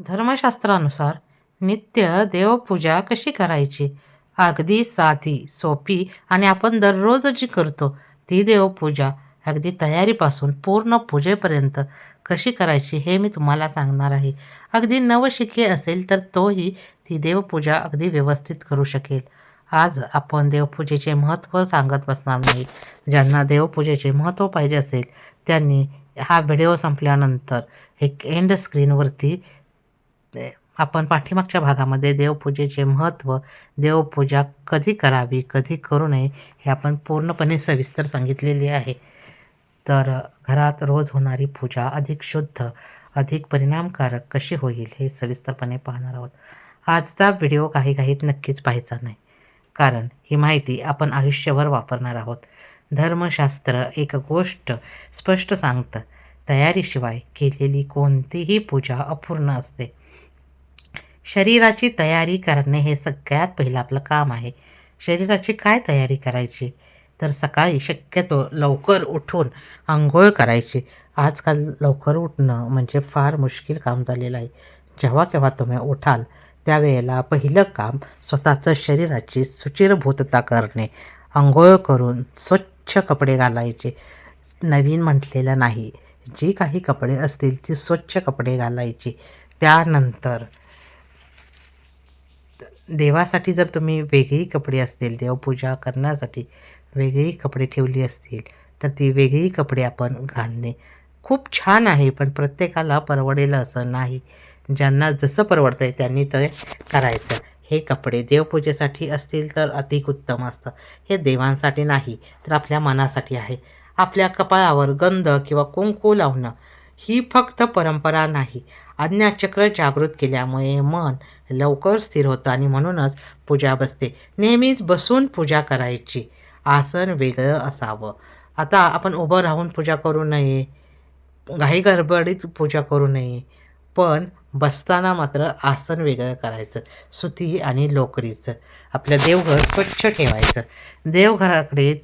धर्मशास्त्रानुसार नित्य देवपूजा कशी करायची? अगदी साधी सोपी आणि आपण दररोज जी करतो ती देवपूजा अगदी तयारीपासून पूर्ण पूजेपर्यंत कशी करायची हे मी तुम्हाला सांगणार आहे. अगदी नवशिके असेल तर तोही ती देवपूजा अगदी व्यवस्थित करू शकेल. आज आपण देवपूजेचे महत्त्व सांगत बसणार नाही. ज्यांना देवपूजेचे महत्त्व पाहिजे असेल त्यांनी हा व्हिडिओ संपल्यानंतर एक एंड स्क्रीनवरती आपण पाठीमागच्या भागामध्ये देवपूजेचे महत्त्व देवपूजा कधी करावी कधी करू नये हे आपण पूर्णपणे सविस्तर सांगितलेले आहे. तर घरात रोज होणारी पूजा अधिक शुद्ध अधिक परिणामकारक कशी होईल हे सविस्तरपणे पाहणार आहोत. आजचा व्हिडिओ काही काहीत नक्कीच पाहायचा नाही कारण ही माहिती आपण आयुष्यभर वापरणार आहोत. धर्मशास्त्र एक गोष्ट स्पष्ट सांगतं तयारीशिवाय केलेली कोणतीही पूजा अपूर्ण असते. शरीराची तयारी करणे हे सगळ्यात पहिलं आपलं काम आहे. शरीराची काय तयारी करायची? तर सकाळी शक्यतो लवकर उठून आंघोळ करायची. आजकाल लवकर उठणं म्हणजे फार मुश्किल काम झालेलं आहे. जेव्हा केव्हा तुम्ही उठाल त्यावेळेला पहिलं काम स्वतःचं शरीराची सुचिरभूतता करणे. आंघोळ करून स्वच्छ कपडे घालायचे. नवीन म्हटलेलं नाही. जी काही कपडे असतील ती स्वच्छ कपडे घालायची. त्यानंतर देवासाठी जर तुम्ही वेगळी कपडे असतील देवपूजा करण्यासाठी वेगळी कपडे ठेवली असतील तर ती वेगळी कपडे आपण घालणे खूप छान आहे पण प्रत्येकाला परवडेल असं नाही. ज्यांना जसं परवडतं आहे त्यांनी ते करायचं. हे कपडे देवपूजेसाठी असतील तर अधिक उत्तम असतं. हे देवांसाठी नाही तर आपल्या मनासाठी आहे. आपल्या कपाळावर गंध किंवा कुंकू लावणं ही फक्त परंपरा नाही. आज्ञाचक्र जागृत केल्यामुळे मन लवकर स्थिर होतं आणि म्हणूनच पूजा बसते. नेहमीच बसून पूजा करायची. आसन वेगळं असावं. आता आपण उभं राहून पूजा करू नये. घाई गडबडीत पूजा करू नये. पण बसताना मात्र आसन वेगळं करायचं. सुती आणि लोकरीचं. आपलं देवघर स्वच्छ ठेवायचं. देवघराकडे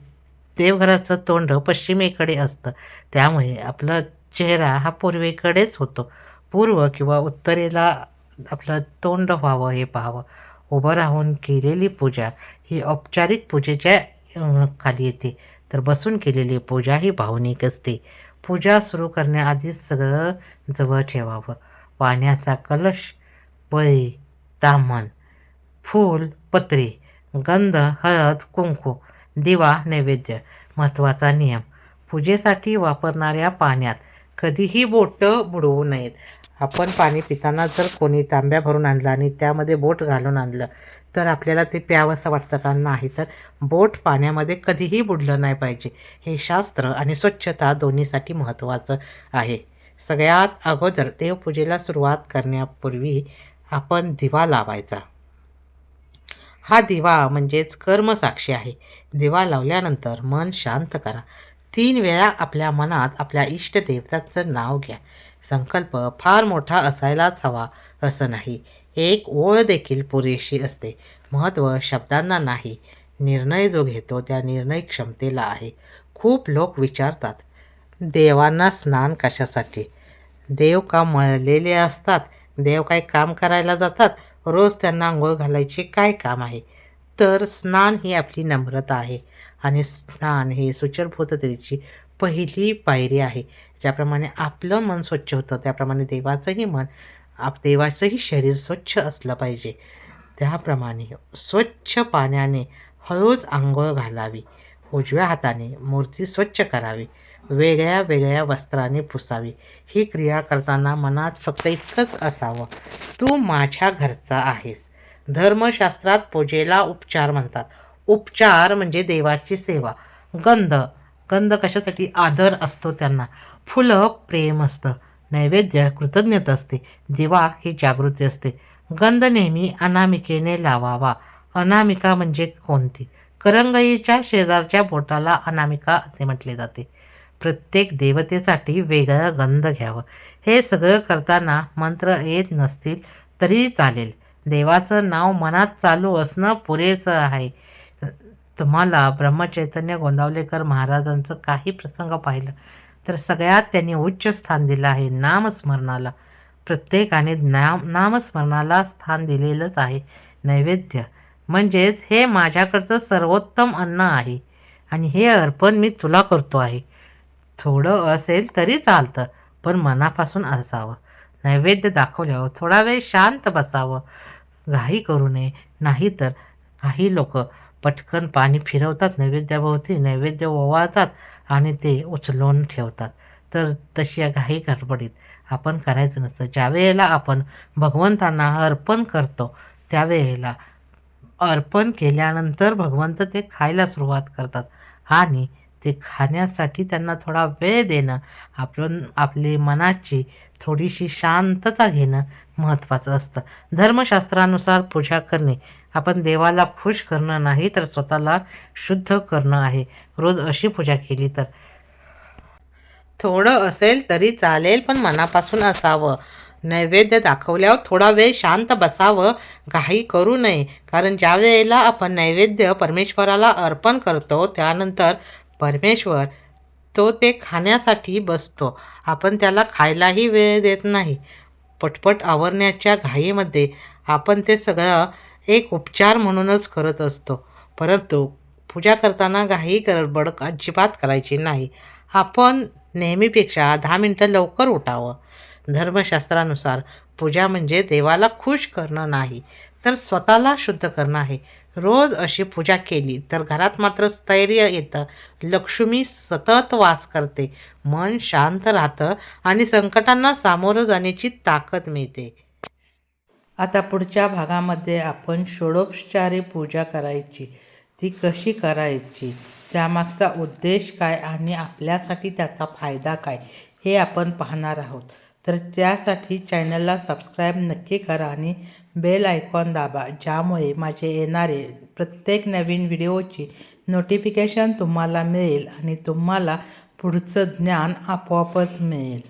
देवघराचं तोंड पश्चिमेकडे असतं. त्यामुळे आपलं चेहरा हा पूर्वेकडेच होतो. पूर्व किंवा उत्तरेला आपलं तोंड व्हावं हे पाहावं. उभं राहून केलेली पूजा ही औपचारिक पूजेच्या खाली येते. तर बसून केलेली पूजा ही भावनिक असते. पूजा सुरू करण्याआधीच सगळं जवळ ठेवावं. पाण्याचा कलश बळी तामण फूल पत्री गंध हळद कुंकू दिवा नैवेद्य महत्त्वाचा नियम. पूजेसाठी वापरणाऱ्या पाण्यात कधीही बोटं बुडवू नयेत. आपण पाणी पिताना जर कोणी तांब्या भरून आणला आणि त्यामध्ये बोट घालून आणलं तर आपल्याला ते प्यावंसं वाटतं का? नाही तर बोट पाण्यामध्ये कधीही बुडलं नाही पाहिजे. हे शास्त्र आणि स्वच्छता दोन्हीसाठी महत्त्वाचं आहे. सगळ्यात अगोदर देवपूजेला सुरुवात करण्यापूर्वी आपण दिवा लावायचा. हा दिवा म्हणजेच कर्मसाक्षी आहे. दिवा लावल्यानंतर मन शांत करा. तीन वेळा आपल्या मनात आपल्या इष्टदेवताचं नाव घ्या. संकल्प फार मोठा असायलाच हवा असं नाही. एक ओळ देखील पुरेशी असते. महत्त्व शब्दांना नाही. निर्णय जो घेतो त्या निर्णय क्षमतेला आहे. खूप लोक विचारतात देवांना स्नान कशासाठी? देव का मळलेले असतात? देव काय काम करायला जातात? रोज त्यांना आंघोळ घालायचे काय काम आहे? तर स्नान ही आपली नम्रता आहे. आणि स्नान हे सुचरभूततेची पहिली पायरी आहे. ज्याप्रमाणे आपलं मन स्वच्छ होतं त्याप्रमाणे देवाचंही मन आप देवाचंही शरीर स्वच्छ असलं पाहिजे. त्याप्रमाणे स्वच्छ पाण्याने हळूच आंघोळ घालावी. उजव्या हाताने मूर्ती स्वच्छ करावी. वेगळ्या वेगळ्या वस्त्राने पुसावी. ही क्रिया करताना मनात फक्त इतकंच असावं. तू माझ्या घरचा आहेस. धर्मशास्त्रात पूजेला उपचार म्हणतात. उपचार म्हणजे देवाची सेवा. गंध. गंध कशासाठी? आदर असतो त्यांना. फुलं प्रेम असतं. नैवेद्य कृतज्ञता असते. दिवा ही जागृती असते. गंध नेहमी अनामिकेने लावावा. अनामिका म्हणजे कोणती? करंगईच्या शेजारच्या बोटाला अनामिका असे म्हटले जाते. प्रत्येक देवतेसाठी वेगळं गंध घ्यावं. हे सगळं करताना मंत्र येत नसतील तरी चालेल. देवाचं नाव मनात चालू असणं पुरेसं आहे. तुम्हाला ब्रह्मचैतन्य गोंदावलेकर महाराजांचं काही प्रसंग पाहिलं तर सगळ्यात त्यांनी उच्च स्थान दिलं आहे नामस्मरणाला. प्रत्येकाने नाम नामस्मरणाला स्थान दिलेलंच आहे नैवेद्य. म्हणजेच हे माझ्याकडचं सर्वोत्तम अन्न आहे आणि हे अर्पण मी तुला करतो आहे. थोडं असेल तरी चालतं पण मनापासून असावं. नैवेद्य दाखवल्यावर थोडा वेळ शांत बसावं. घाई करू नये. नाहीतर काही लोक पटकन पाणी फिरवतात नैवेद्याभोवती नैवेद्य ओवाळतात आणि ते उचलून ठेवतात. तर तशी या घाई गडबडीत आपण करायचं नसतं. ज्यावेळेला आपण भगवंतांना अर्पण करतो त्यावेळेला अर्पण केल्यानंतर भगवंत ते खायला सुरुवात करतात आणि ते खाण्यासाठी त्यांना थोडा वेळ देणं आपण आपली मनाची थोडीशी शांतता घेणं महत्त्वाचं असतं. धर्मशास्त्रानुसार पूजा करणे आपण देवाला खुश करणं नाही तर स्वतःला शुद्ध करणं आहे. रोज अशी पूजा केली तर. थोडं असेल तरी चालेल पण मनापासून असावं. नैवेद्य दाखवल्यावर थोडा वेळ शांत बसावं. घाई करू नये. कारण ज्या वेळेला आपण नैवेद्य परमेश्वराला अर्पण करतो त्यानंतर परमेश्वर तो ते खाण्यासाठी बसतो. आपण त्याला खायलाही वेळ देत नाही. पटपट आवरण्याच्या घाईमध्ये आपण ते सगळं एक उपचार म्हणूनच करत असतो. परंतु पूजा करताना घाई गडबड अजिबात करायची नाही. आपण नेहमीपेक्षा दहा मिनटं लवकर उठावं. धर्मशास्त्रानुसार पूजा म्हणजे देवाला खुश करणं नाही तर स्वतःला शुद्ध करणं आहे. रोज अशी पूजा केली तर घरात मात्र स्थैर्य येतं. लक्ष्मी सतत वास करते. मन शांत राहतं आणि संकटांना सामोरं जाण्याची ताकद मिळते. आता पुढच्या भागामध्ये आपण षोडोपचारी पूजा करायची. ती कशी करायची? त्यामागचा उद्देश काय आणि आपल्यासाठी त्याचा फायदा काय? हे आपण पाहणार आहोत. तर त्यासाठी चॅनलला सबस्क्राईब नक्की करा आणि बेल आयकॉन दाबा ज्यामुळे माझे येणारे प्रत्येक नवीन व्हिडिओची नोटिफिकेशन तुम्हाला मिळेल आणि तुम्हाला पुढचं ज्ञान आपोआपच मिळेल.